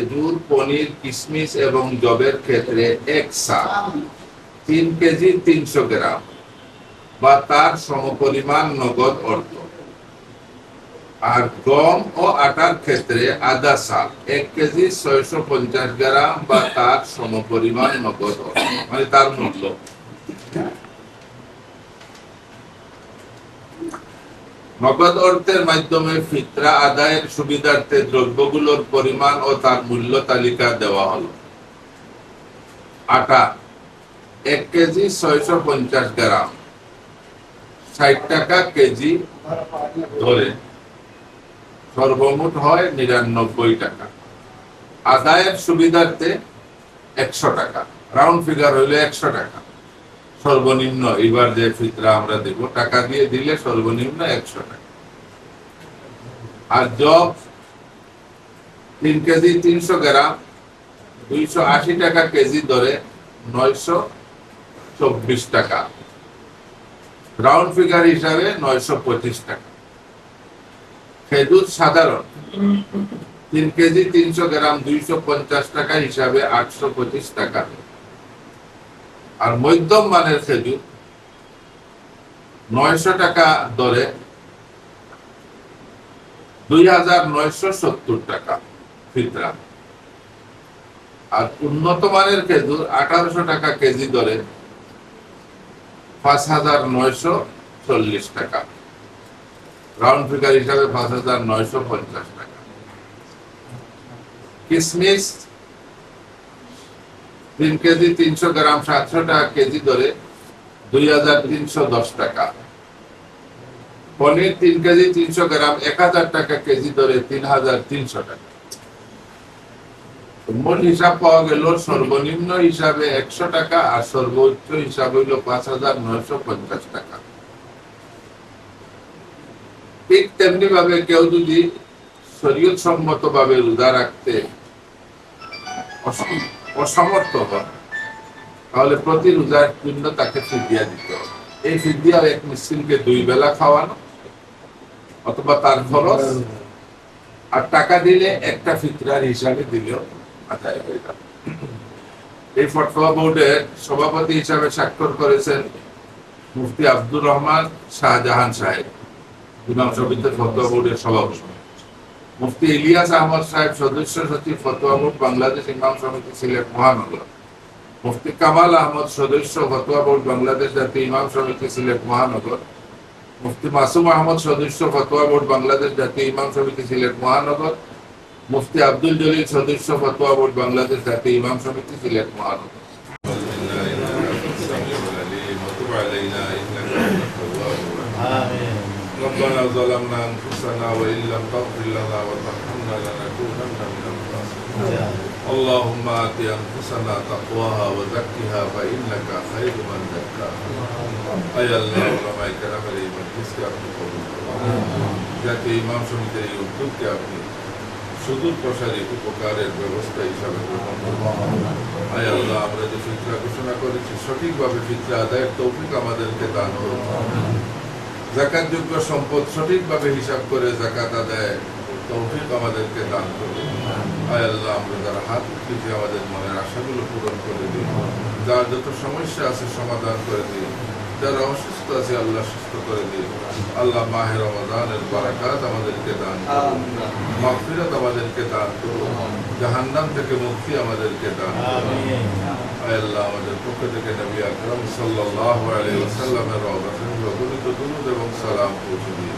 খেজুর পনির কিশমিশ এবং জবের ক্ষেত্রে এক সা তিন কেজি তিনশো গ্রাম বা তার সমপরিমাণ নগদ অর্থ। আর গম ও আটার ক্ষেত্রে আধা সা এক কেজি ছয়শো পঞ্চাশ গ্রাম বা তার সমপরিমাণ নগদ অর্থ। মানে তার মূল্য। নগদ অর্থের মাধ্যমে ফিতরা আদায়ের সুবিধার্থে দ্রব্যগুলোর পরিমাণ ও তার মূল্য তালিকা দেওয়া হলো। আটা, এক কেজি ছয়শো পঞ্চাশ গ্রাম। ষাট টাকা কেজি ধরে। সর্বমোট হয় নিরানব্বই টাকা। আদায়ের সুবিধার্থে একশো টাকা। রাউন্ড ফিগার হইলে একশো টাকা। সর্বনিম্ন এবার যে ফিতরা আমরা দেব, টাকা দিয়ে দিলে সর্বনিম্ন একশো টাকা। আর জব, তিন কেজি তিনশো গ্রাম, দুইশো আশি টাকা কেজি দরে নয়শো চব্বিশ টাকা। রাউন্ড ফিগার হিসাবে নয়শো পঁচিশ টাকা। খেজুর সাধারণ, তিন কেজি তিনশো গ্রাম, দুইশো পঞ্চাশ টাকা হিসাবে আটশো পঁচিশ টাকা। আর মধ্যম মানের খেজুর নয়শো টাকা দরে দুই হাজার নয়শো সত্তর টাকা ফিতরা। আর উন্নত মানের খেজুর আঠারোশো টাকা কেজি দরে পাঁচ হাজার নয়শো চল্লিশ টাকা। রাউন্ড ফিগার হিসাবে পাঁচ হাজার নয়শো পঞ্চাশ টাকা। কিসমিস তিন কেজি তিনশো গ্রাম সাতশো টাকা কেজি দরে দুই হাজার তিনশো দশ টাকা। পনির তিন কেজি তিনশো গ্রাম এক হাজার টাকা কেজি দরে তিন হাজার তিনশো টাকা। মোট হিসাব পাওয়া গেল সর্বনিম্ন হিসাবে একশো টাকা আর সর্বোচ্চ হিসাব হইল পাঁচ হাজার নয়শো পঞ্চাশ টাকা। ঠিক তেমনি ভাবে কেউ যদি শরীয়ত সম্মত ভাবে রোজা রাখতে অসম- অসমর্থ হন তাহলে প্রতি রোজার জন্য তাকে ফিদিয়া দিতে হবে। এই ফিদিয়া এক মিসকিনকে দুই বেলা খাওয়ানো, অথবা তার খরচ, আর টাকা দিলে একটা ফিতরার হিসাবে দিলেও আদায় হয়ে এই ফটোয়া বোর্ডের সভাপতি হিসাবে স্বাক্ষর করেছেন মুফতি আব্দুর রহমান শাহজাহান সাহেব, ইমাম সমিতির ফতোয়া বোর্ডের সভাপতি। মুফতি ইলিয়াস আহমদ সাহেব সদস্য সচিব ফতোয়া বোর্ড, বাংলাদেশ ইমাম সমিতি সিলেট মহানগর। মুফতি কামাল আহমদ সদস্য ফতোয়া বোর্ড, বাংলাদেশ জাতীয় ইমাম সমিতি সিলেট মহানগর। মুফতি মাসুম আহমদ সদস্য ফতোয়া বোর্ড, বাংলাদেশ জাতীয় ইমাম সমিতি সিলেট মহানগর। মুফতি আব্দুল জলিল সদস্য ফতোয়া বোর্ড, বাংলাদেশ জাতীয় ইমাম সমিতি সিলেট মহানগর। ظلمنا انفسنا وان لم تغفر لنا وترحمنا لنكونن من الخاسرين اللهم ات انفسنا تقواها وزكها فانك خير من زكاها اي الله علماء کرام এই মজলিসকে আপনি কবুল করুন যাতে ইমাম সমিতির এই উদ্যোগকে আপনি সুদূর প্রসারী উপকারের ব্যবস্থা হিসাবে গ্রহণ করুন আয় আল্লাহ আমরা যে ফিতরা ঘোষণা করেছি সঠিকভাবে ফিতরা আদায়ের তৌফিক আমাদেরকে দান করুন জাকাত যোগ্য সম্পদ সঠিকভাবে হিসাব করে জাকাত আদায় তৌফিক আমাদেরকে দান করুন। আয় আল্লাহ, আমরা যারা হাত উঠিয়েছি, আমাদের মনের আশাগুলো পূরণ করে দিন। যার যত সমস্যা আছে সমাধান করে দিন। যারা অসুস্থ আছে আল্লাহ সুস্থ করে দিন আল্লাহ মাহের রমাদানের বারাকাত আমাদেরকে দান করুন মাগফিরাত আমাদেরকে দান করুন জাহান্নাম থেকে মুক্তি আমাদেরকে দান করুন আয় আল্লাহ আমাদের পক্ষ থেকে নবী আকরাম সাল্লাল্লাহু আলাইহি ওয়াসাল্লামের রওজা শরীফে অগণিত দুরূদ এবং সালাম পৌঁছে দিন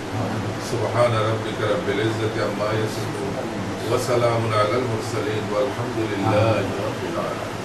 সুবহান রাব্বিকা রাব্বিল ইজ্জাতি আম্মা ইয়াসিফুন ওয়া সালামুন আলাল মুরসালিন ওয়ালহামদুলিল্লাহি রাব্বিল আলামিন